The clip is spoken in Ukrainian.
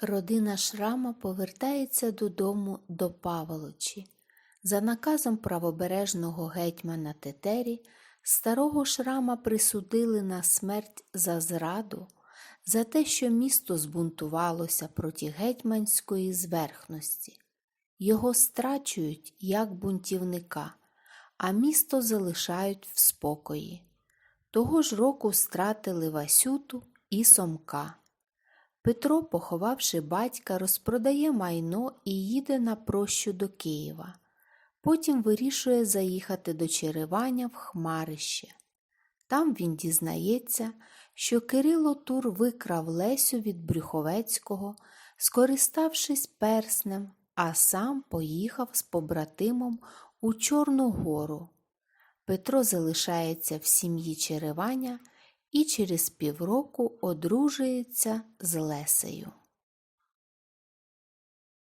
Родина Шрама повертається додому до Паволочі. За наказом правобережного гетьмана Тетері старого Шрама присудили на смерть за зраду, за те, що місто збунтувалося проти гетьманської зверхності. Його страчують як бунтівника, а місто залишають в спокої. Того ж року стратили Васюту і Сомка. Петро, поховавши батька, розпродає майно і їде на прощу до Києва. Потім вирішує заїхати до Череваня в Хмарище. Там він дізнається, що Кирило Тур викрав Лесю від Брюховецького, скориставшись перснем, а сам поїхав з побратимом у Чорну гору. Петро залишається в сім'ї Череваня і через півроку одружується з Лесею.